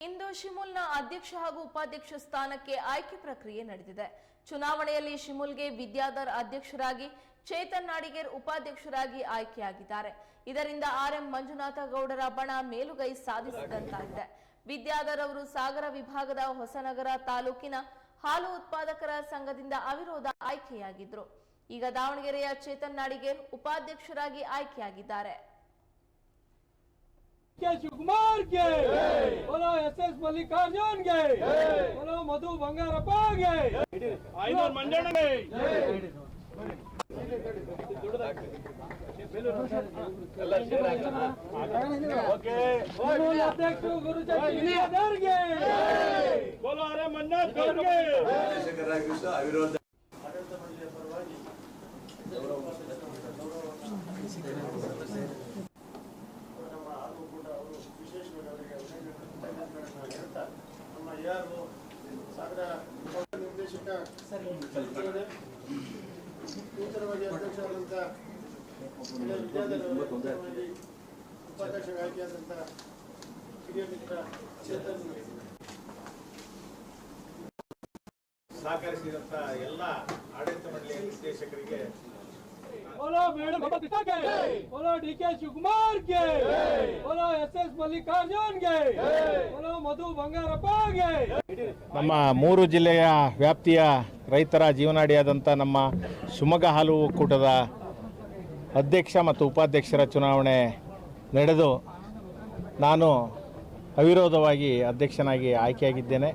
ಇಂದು ಶಿಮುಲ್ನ ಅಧ್ಯಕ್ಷ ಹಾಗೂ ಉಪಾಧ್ಯಕ್ಷ ಸ್ಥಾನಕ್ಕೆ ಆಯ್ಕೆ ಪ್ರಕ್ರಿಯೆ ನಡೆದಿದೆ. ಚುನಾವಣೆಯಲ್ಲಿ ಶಿಮುಲ್ಗೆ ವಿದ್ಯಾಧರ್ ಅಧ್ಯಕ್ಷರಾಗಿ, ಚೇತನ್ ನಾಡಿಗೇರ್ ಉಪಾಧ್ಯಕ್ಷರಾಗಿ ಆಯ್ಕೆಯಾಗಿದ್ದಾರೆ. ಇದರಿಂದ ಆರ್ಎಂ ಮಂಜುನಾಥ ಗೌಡರ ಬಣ ಮೇಲುಗೈ ಸಾಧಿಸಿದಂತಾಗಿದೆ. ವಿದ್ಯಾಧರ್ ಅವರು ಸಾಗರ ವಿಭಾಗದ ಹೊಸನಗರ ತಾಲೂಕಿನ ಹಾಲು ಉತ್ಪಾದಕರ ಸಂಘದಿಂದ ಅವಿರೋಧ ಆಯ್ಕೆಯಾಗಿದ್ರು. ಈಗ ದಾವಣಗೆರೆಯ ಚೇತನ್ ನಾಡಿಗೇರ್ ಉಪಾಧ್ಯಕ್ಷರಾಗಿ ಆಯ್ಕೆಯಾಗಿದ್ದಾರೆ. ಕೆ ಶಿವಕುಮಾರ್ಗೆ ಬರೋ ಎಸ್ ಎಸ್ ಮಲ್ಲಿಕಾರ್ಜುನ್ಗೆ ಬರೋ ಮಧು ಬಂಗಾರಪ್ಪಗೆ ಐನೂರು ಮಂಜಣ್ಣಗೆ ಅವಿರೋಧ ಆಡಳಿತ ಮಂಡಳಿಯ ಪರವಾಗಿ ನೂತನವಾಗಿ ಅಧ್ಯಕ್ಷರಾದಂಥ ಉಪಾಧ್ಯಕ್ಷರಾಗಿ ಆಯ್ಕೆಯಾದಂಥ ಹಿರಿಯ ಮಿತ್ರ ಚೇತನ್ ಎಲ್ಲ ಆಡಳಿತ ಮಂಡಳಿಯ ನಿರ್ದೇಶಕರಿಗೆ बोलो मैडम बबीता के बोलो डी के शिवकुमार के बोलो एस एस मल्लिकार्जुन के बोलो मधु ಬಂಗಾರಪ್ಪ ಗೆ ನಮ್ಮ ಮೂರು ಜಿಲ್ಲೆಯ ವ್ಯಾಪ್ತಿಯ ರೈತರ ಜೀವನಾಡಿಯಾದಂಥ ನಮ್ಮ ಶಿವಮೊಗ್ಗ ಹಾಲು ಒಕ್ಕೂಟದ ಅಧ್ಯಕ್ಷ ಮತ್ತು ಉಪಾಧ್ಯಕ್ಷರ ಚುನಾವಣೆ ನಡೆದು ನಾನು ಅವಿರೋಧವಾಗಿ ಅಧ್ಯಕ್ಷನಾಗಿ ಆಯ್ಕೆಯಾಗಿದ್ದೇನೆ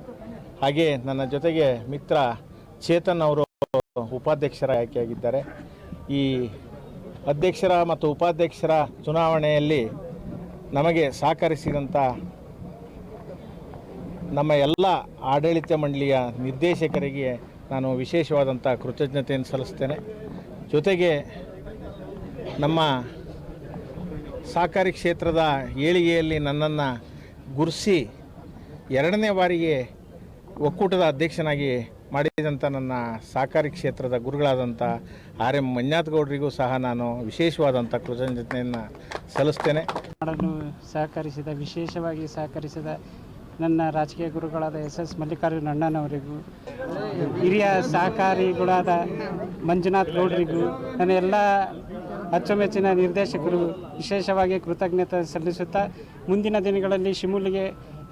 ಹಾಗೆ ನನ್ನ ಜೊತೆಗೆ ಮಿತ್ರ ಚೇತನ್ ಅವರು ಉಪಾಧ್ಯಕ್ಷರ ಆಯ್ಕೆಯಾಗಿದ್ದಾರೆ ಈ ಅಧ್ಯಕ್ಷರ ಮತ್ತು ಉಪಾಧ್ಯಕ್ಷರ ಚುನಾವಣೆಯಲ್ಲಿ ನಮಗೆ ಸಹಕರಿಸಿದಂಥ ನಮ್ಮ ಎಲ್ಲ ಆಡಳಿತ ಮಂಡಳಿಯ ನಿರ್ದೇಶಕರಿಗೆ ನಾನು ವಿಶೇಷವಾದಂಥ ಕೃತಜ್ಞತೆಯನ್ನು ಸಲ್ಲಿಸ್ತೇನೆ. ಜೊತೆಗೆ ನಮ್ಮ ಸಹಕಾರಿ ಕ್ಷೇತ್ರದ ಏಳಿಗೆಯಲ್ಲಿ ನನ್ನನ್ನು ಗುರುಸಿ ಎರಡನೇ ಬಾರಿಗೆ ಒಕ್ಕೂಟದ ಅಧ್ಯಕ್ಷನಾಗಿ ಮಾಡಿದಂಥ ನನ್ನ ಸಹಕಾರಿ ಕ್ಷೇತ್ರದ ಗುರುಗಳಾದಂಥ ಆರ್ ಎಂ ಮಂಜಾತ್ಗೌಡರಿಗೂ ಸಹ ನಾನು ವಿಶೇಷವಾದಂಥ ಕೃತಜ್ಞತೆಯನ್ನು ಸಲ್ಲಿಸ್ತೇನೆ. ಮಾಡಲು ಸಹಕರಿಸಿದ, ವಿಶೇಷವಾಗಿ ಸಹಕರಿಸಿದ ನನ್ನ ರಾಜಕೀಯ ಗುರುಗಳಾದ ಎಸ್ ಎಸ್ ಮಲ್ಲಿಕಾರ್ಜುನ ಅಣ್ಣನವರಿಗೂ, ಹಿರಿಯ ಸಹಕಾರಿಗಳಾದ ಮಂಜುನಾಥ್ ಗೌಡರಿಗೂ, ನನ್ನ ಎಲ್ಲ ಅಚ್ಚುಮೆಚ್ಚಿನ ನಿರ್ದೇಶಕರು ವಿಶೇಷವಾಗಿ ಕೃತಜ್ಞತೆ ಸಲ್ಲಿಸುತ್ತಾ ಮುಂದಿನ ದಿನಗಳಲ್ಲಿ ಶಿಮೂಲಿಗೆ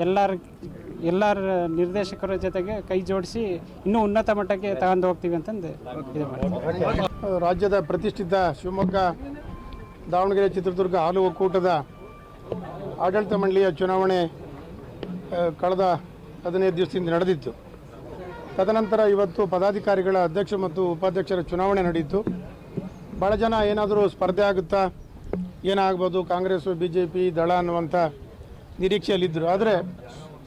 ಎಲ್ಲರ ಎಲ್ಲರ ನಿರ್ದೇಶಕರ ಜೊತೆಗೆ ಕೈ ಜೋಡಿಸಿ ಇನ್ನೂ ಉನ್ನತ ಮಟ್ಟಕ್ಕೆ ತಗೊಂಡು ಹೋಗ್ತೀವಿ ಅಂತಂದು ರಾಜ್ಯದ ಪ್ರತಿಷ್ಠಿತ ಶಿವಮೊಗ್ಗ, ದಾವಣಗೆರೆ, ಚಿತ್ರದುರ್ಗ, ಹಾಲು ಒಕ್ಕೂಟದ ಆಡಳಿತ ಮಂಡಳಿಯ ಚುನಾವಣೆ ಕಳೆದ ಹದಿನೈದು ದಿವಸದಿಂದ ನಡೆದಿತ್ತು. ತದನಂತರ ಇವತ್ತು ಪದಾಧಿಕಾರಿಗಳ ಅಧ್ಯಕ್ಷ ಮತ್ತು ಉಪಾಧ್ಯಕ್ಷರ ಚುನಾವಣೆ ನಡೆಯಿತು. ಭಾಳ ಜನ ಏನಾದರೂ ಸ್ಪರ್ಧೆ ಆಗುತ್ತಾ, ಏನಾಗ್ಬೋದು, ಕಾಂಗ್ರೆಸ್ ಬಿ ಜೆ ಪಿ ದಳ ಅನ್ನುವಂಥ ನಿರೀಕ್ಷೆಯಲ್ಲಿದ್ದರು. ಆದರೆ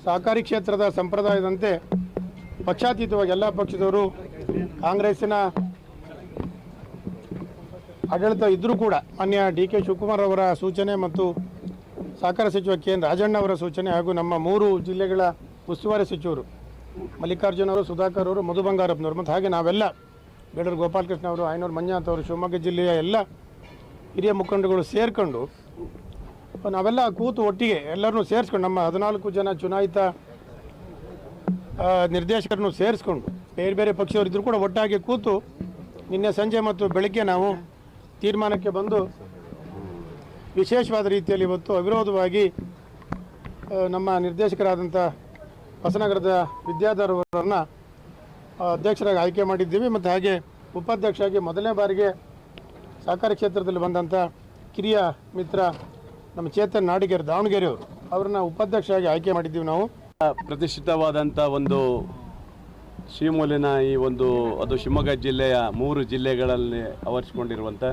ಸಹಕಾರಿ ಕ್ಷೇತ್ರದ ಸಂಪ್ರದಾಯದಂತೆ ಪಕ್ಷಾತೀತವಾಗಿ ಎಲ್ಲ ಪಕ್ಷದವರು ಕಾಂಗ್ರೆಸ್ಸಿನ ಆಡಳಿತ ಇದ್ದರೂ ಕೂಡ ಮಾನ್ಯ ಡಿ ಕೆ ಶಿವಕುಮಾರ್ ಅವರ ಸೂಚನೆ ಮತ್ತು ಸಹಕಾರ ಸಚಿವ ಕೆ ಎನ್ ರಾಜಣ್ಣ ಅವರ ಸೂಚನೆ ಹಾಗೂ ನಮ್ಮ ಮೂರು ಜಿಲ್ಲೆಗಳ ಉಸ್ತುವಾರಿ ಸಚಿವರು ಮಲ್ಲಿಕಾರ್ಜುನ ಅವರು, ಸುಧಾಕರ್ ಅವರು, ಮಧು ಬಂಗಾರಪ್ಪನವರು ಮತ್ತು ಹಾಗೆ ನಾವೆಲ್ಲ ಬೇಡರ್ ಗೋಪಾಲಕೃಷ್ಣ ಅವರು ಐನೂರು ಮಂಜಾತ್ ಅವರು, ಶಿವಮೊಗ್ಗ ಜಿಲ್ಲೆಯ ಎಲ್ಲ ಹಿರಿಯ ಮುಖಂಡಗಳು ಸೇರ್ಕೊಂಡು ನಾವೆಲ್ಲ ಕೂತು ಒಟ್ಟಿಗೆ ಎಲ್ಲರನ್ನೂ ಸೇರಿಸ್ಕೊಂಡು ನಮ್ಮ ಹದಿನಾಲ್ಕು ಜನ ಚುನಾಯಿತ ನಿರ್ದೇಶಕರನ್ನು ಸೇರಿಸ್ಕೊಂಡು ಬೇರೆ ಬೇರೆ ಪಕ್ಷದವರಿದ್ದರೂ ಕೂಡ ಒಟ್ಟಾಗಿ ಕೂತು ನಿನ್ನೆ ಸಂಜೆ ಮತ್ತು ಬೆಳಗ್ಗೆ ನಾವು ತೀರ್ಮಾನಕ್ಕೆ ಬಂದು ವಿಶೇಷವಾದ ರೀತಿಯಲ್ಲಿ ಇವತ್ತು ಅವಿರೋಧವಾಗಿ ನಮ್ಮ ನಿರ್ದೇಶಕರಾದಂಥ ಹೊಸನಗರದ ವಿದ್ಯಾಧರ್ ಅವರನ್ನು ಅಧ್ಯಕ್ಷರಾಗಿ ಆಯ್ಕೆ ಮಾಡಿದ್ದೀವಿ. ಮತ್ತು ಹಾಗೆ ಉಪಾಧ್ಯಕ್ಷರಾಗಿ ಮೊದಲನೇ ಬಾರಿಗೆ ಸಹಕಾರಿ ಕ್ಷೇತ್ರದಲ್ಲಿ ಬಂದಂಥ ಕಿರಿಯ ಮಿತ್ರ ನಮ್ಮ ಚೇತನ್ ನಾಡಿಗೇರ್ ದಾವಣಗೆರೆಯವರು ಅವ್ರನ್ನ ಉಪಾಧ್ಯಕ್ಷರಾಗಿ ಆಯ್ಕೆ ಮಾಡಿದ್ದೀವಿ ನಾವು. ಪ್ರತಿಷ್ಠಿತವಾದಂಥ ಒಂದು ಶ್ರೀಮೂಲಿನ ಈ ಒಂದು, ಅದು ಶಿವಮೊಗ್ಗ ಜಿಲ್ಲೆಯ ಮೂರು ಜಿಲ್ಲೆಗಳಲ್ಲಿ ಆವರಿಸಿಕೊಂಡಿರುವಂಥ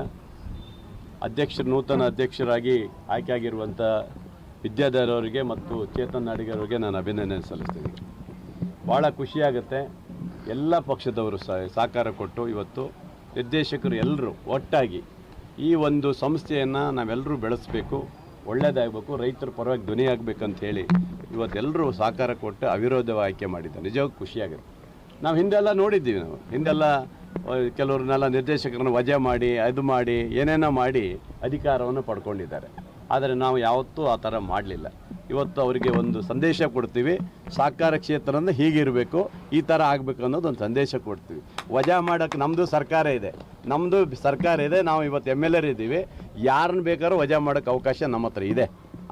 ಅಧ್ಯಕ್ಷರು, ನೂತನ ಅಧ್ಯಕ್ಷರಾಗಿ ಆಯ್ಕೆಯಾಗಿರುವಂಥ ವಿದ್ಯಾಧರ್ ಅವರಿಗೆ ಮತ್ತು ಚೇತನ್ ನಾಡಿಗರವರಿಗೆ ನಾನು ಅಭಿನಂದನೆ ಸಲ್ಲಿಸ್ತೀನಿ. ಭಾಳ ಖುಷಿಯಾಗುತ್ತೆ. ಎಲ್ಲ ಪಕ್ಷದವರು ಸಹ ಸಹಕಾರ ಕೊಟ್ಟು ಇವತ್ತು ನಿರ್ದೇಶಕರು ಎಲ್ಲರೂ ಒಟ್ಟಾಗಿ ಈ ಒಂದು ಸಂಸ್ಥೆಯನ್ನು ನಾವೆಲ್ಲರೂ ಬೆಳೆಸಬೇಕು. ಒಳ್ಳೆಯದಾಗಬೇಕು ರೈತರ ಪರವಾಗಿ ಧ್ವನಿ ಆಗಬೇಕಂತ ಹೇಳಿ ಇವತ್ತೆಲ್ಲರೂ ಸಹಕಾರ ಕೊಟ್ಟು ಅವಿರೋಧ ಆಯ್ಕೆ ಮಾಡಿದ್ದಾರೆ ನಿಜವಾಗೂ ಖುಷಿಯಾಗುತ್ತೆ ನಾವು ಹಿಂದೆಲ್ಲ ನೋಡಿದ್ದೀವಿ ನಾವು. ಹಿಂದೆಲ್ಲ ಕೆಲವ್ರನ್ನೆಲ್ಲ ನಿರ್ದೇಶಕರನ್ನ ವಜಾ ಮಾಡಿ, ಅದು ಮಾಡಿ, ಏನೇನೋ ಮಾಡಿ ಅಧಿಕಾರವನ್ನು ಪಡ್ಕೊಂಡಿದ್ದಾರೆ. ಆದರೆ ನಾವು ಯಾವತ್ತೂ ಆ ಥರ ಮಾಡಲಿಲ್ಲ. ಇವತ್ತು ಅವರಿಗೆ ಒಂದು ಸಂದೇಶ ಕೊಡ್ತೀವಿ. ಸಹಕಾರ ಕ್ಷೇತ್ರ ಅಂದರೆ ಹೀಗಿರಬೇಕು ಈ ಥರ ಆಗಬೇಕು ಅನ್ನೋದು ಒಂದು ಸಂದೇಶ ಕೊಡ್ತೀವಿ. ವಜಾ ಮಾಡೋಕ್ಕೆ ನಮ್ಮದು ಸರ್ಕಾರ ಇದೆ. ನಮ್ಮದು ಸರ್ಕಾರ ಇದೆ, ನಾವು ಇವತ್ತು ಎಂ ಎಲ್ ಎರ್ ಇದ್ದೀವಿ. ಯಾರನ್ನ ಬೇಕಾದ್ರೂ ವಜಾ ಮಾಡೋಕ್ಕೆ ಅವಕಾಶ ನಮ್ಮ ಹತ್ರ ಇದೆ.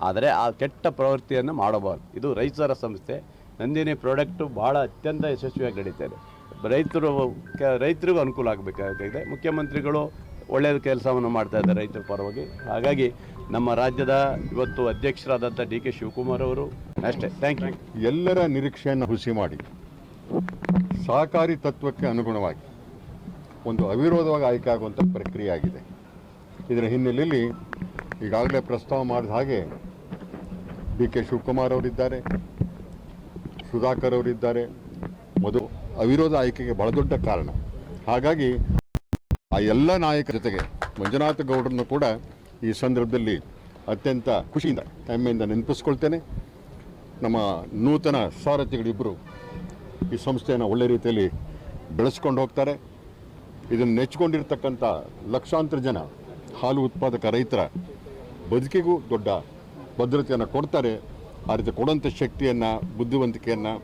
ಆದರೆ ಆ ಕೆಟ್ಟ ಪ್ರವೃತ್ತಿಯನ್ನು ಮಾಡಬಾರ್ದು. ಇದು ರೈತರ ಸಂಸ್ಥೆ. ನಂದಿನಿ ಪ್ರಾಡಕ್ಟು ಭಾಳ ಅತ್ಯಂತ ಯಶಸ್ವಿಯಾಗಿ ನಡೀತಾ ಇದೆ. ರೈತರು, ರೈತರಿಗೂ ಅನುಕೂಲ ಆಗಬೇಕಾಗಿದೆ ಮುಖ್ಯಮಂತ್ರಿಗಳು ಒಳ್ಳೆಯ ಕೆಲಸವನ್ನು ಮಾಡ್ತಾ ಇದ್ದಾರೆ ರೈತರ ಪರವಾಗಿ. ಹಾಗಾಗಿ ನಮ್ಮ ರಾಜ್ಯದ ಇವತ್ತು ಅಧ್ಯಕ್ಷರಾದಂಥ ಡಿ ಕೆ ಶಿವಕುಮಾರ್ ಅವರು. ಅಷ್ಟೇ ಥ್ಯಾಂಕ್ ಯು ಎಲ್ಲರ ನಿರೀಕ್ಷೆಯನ್ನು ಹುಸಿ ಮಾಡಿ. ಸಹಕಾರಿ ತತ್ವಕ್ಕೆ ಅನುಗುಣವಾಗಿ ಒಂದು ಅವಿರೋಧವಾಗಿ ಆಯ್ಕೆ ಆಗುವಂಥ ಪ್ರಕ್ರಿಯೆ ಆಗಿದೆ. ಇದರ ಹಿನ್ನೆಲೆಯಲ್ಲಿ ಈಗಾಗಲೇ ಪ್ರಸ್ತಾವ ಮಾಡಿದ ಹಾಗೆ ಡಿ ಕೆ ಶಿವಕುಮಾರ್ ಅವರಿದ್ದಾರೆ, ಸುಧಾಕರ್ ಅವರಿದ್ದಾರೆ. ಮೊದಲು ಅವಿರೋಧ ಆಯ್ಕೆಗೆ ಬಹಳ ದೊಡ್ಡ ಕಾರಣ. ಹಾಗಾಗಿ ಆ ಎಲ್ಲ ನಾಯಕರ ಜೊತೆಗೆ ಮಂಜುನಾಥ ಗೌಡರನ್ನು ಕೂಡ ಈ ಸಂದರ್ಭದಲ್ಲಿ ಅತ್ಯಂತ ಖುಷಿಯಿಂದ, ಹೆಮ್ಮೆಯಿಂದ ನೆನಪಿಸ್ಕೊಳ್ತೇನೆ, ನಮ್ಮ ನೂತನ ಸಾರಥಿಗಳಿಬ್ಬರು ಈ ಸಂಸ್ಥೆಯನ್ನು ಒಳ್ಳೆ ರೀತಿಯಲ್ಲಿ ಬೆಳೆಸ್ಕೊಂಡು ಹೋಗ್ತಾರೆ. ಇದನ್ನು ನೆಚ್ಚಿಕೊಂಡಿರ್ತಕ್ಕಂಥ ಲಕ್ಷಾಂತರ ಜನ ಹಾಲು ಉತ್ಪಾದಕ ರೈತರ ಬದುಕಿಗೂ ದೊಡ್ಡ ಭದ್ರತೆಯನ್ನು ಕೊಡ್ತಾರೆ. ಆ ರೀತಿ ಕೊಡುವಂಥ ಶಕ್ತಿಯನ್ನು, ಬುದ್ಧಿವಂತಿಕೆಯನ್ನು